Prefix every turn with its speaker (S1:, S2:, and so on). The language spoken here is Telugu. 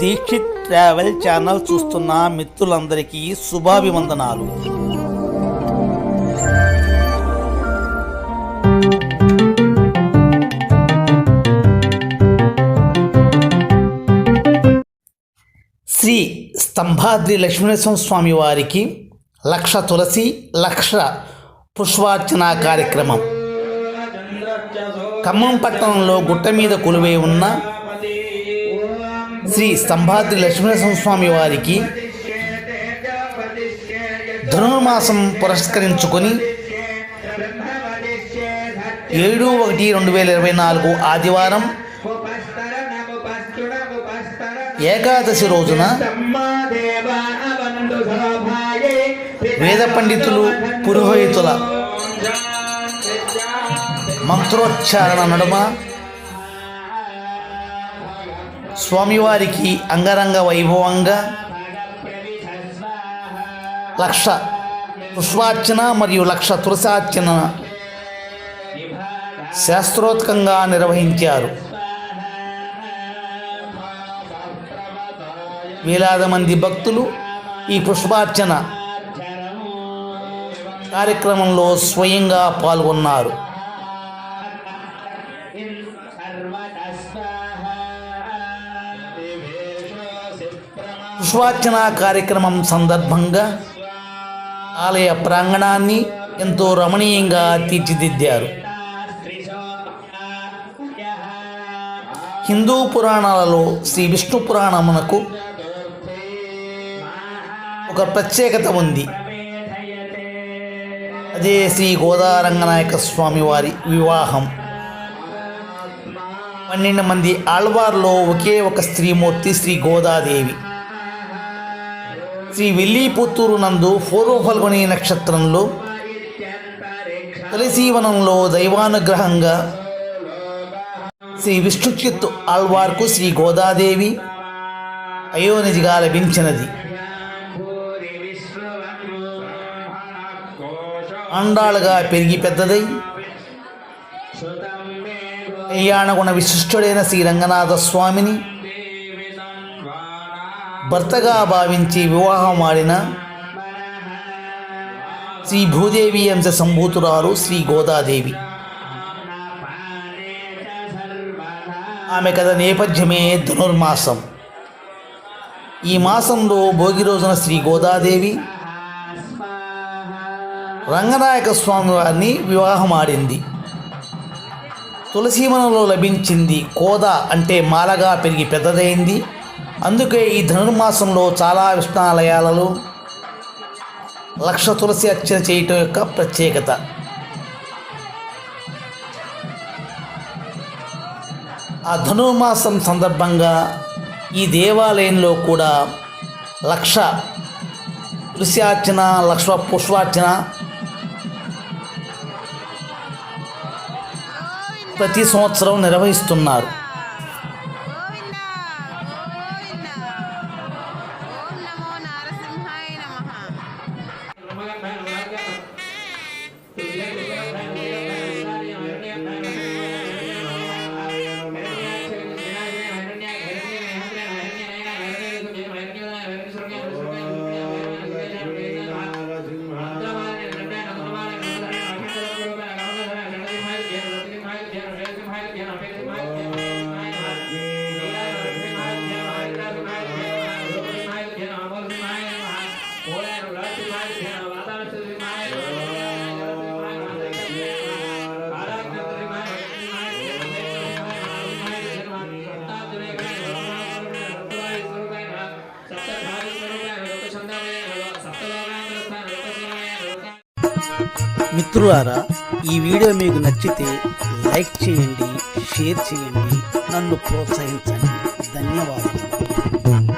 S1: దీక్షిత్ ట్రావెల్ ఛానల్ చూస్తున్న మిత్రులందరికీ శుభాభివందనాలు. శ్రీ స్తంభాద్రి లక్ష్మీనరసింహ స్వామి వారికి లక్ష తులసి లక్ష పుష్పార్చన కార్యక్రమం. ఖమ్మం పట్టణంలో గుట్ట మీద కొలువై ఉన్న శ్రీ స్తంభాద్రి లక్ష్మీనరసింహ స్వామి వారికి ధనుర్మాసం పురస్కరించుకొని ఏడు ఒకటి రెండు వేల ఇరవై నాలుగు ఆదివారం ఏకాదశి రోజున వేద పండితులు పురోహితుల మంత్రోచ్చారణ నడుమ స్వామివారికి అంగరంగ వైభవంగా లక్ష పుష్పార్చన మరియు లక్ష తులసార్చన శాస్త్రోత్కంగా నిర్వహించారు. వేలాది మంది భక్తులు ఈ పుష్పార్చన కార్యక్రమంలో స్వయంగా పాల్గొన్నారు. పుష్పార్చన కార్యక్రమం సందర్భంగా ఆలయ ప్రాంగణాన్ని ఎంతో రమణీయంగా తీర్చిదిద్దారు. హిందూ పురాణాలలో శ్రీ విష్ణు పురాణమునకు ఒక ప్రత్యేకత ఉంది. అదే శ్రీ గోదారంగనాయక స్వామి వారి వివాహం. పన్నెండు మంది ఆళ్వార్లో ఒకే ఒక స్త్రీమూర్తి శ్రీ గోదాదేవి. శ్రీ వెల్లిపుత్తూరు నందు పూర్వ ఫల్గుని నక్షత్రంలో తులసీవనంలో దైవానుగ్రహంగా శ్రీ విష్ణుచిత్ ఆళ్వార్కు శ్రీ గోదాదేవి అయోనిజిగా లభించినది. అండాలుగా పెరిగి పెద్దదై కళ్యాణగుణ విశిష్టుడైన శ్రీ రంగనాథ స్వామిని భర్తగా భావించి వివాహం ఆడిన శ్రీ భూదేవి అంశ సంభూతురాలు శ్రీ గోదాదేవి. ఆమె కథ నేపథ్యమే ధనుర్మాసం. ఈ మాసంలో భోగి రోజున శ్రీ గోదాదేవి రంగనాయక స్వామి వారిని వివాహం ఆడింది తులసీవనంలో లభించింది కోద అంటే మాలగా పెరిగి పెద్దదైంది. అందుకే ఈ ధనుర్మాసంలో చాలా విష్ణాలయాలలో లక్ష తులసి అర్చన చేయటం యొక్క ప్రత్యేకత. ఆ ధనుర్మాసం సందర్భంగా ఈ దేవాలయంలో కూడా లక్ష తులసియార్చన లక్ష పుష్పార్చన ప్రతి సంవత్సరం నిర్వహిస్తున్నారు.
S2: Come on, man.
S1: మిత్రులారా ఈ వీడియో మీకు నచ్చితే లైక్ చేయండి షేర్ చేయండి నన్ను ప్రోత్సహించండి. ధన్యవాదాలు.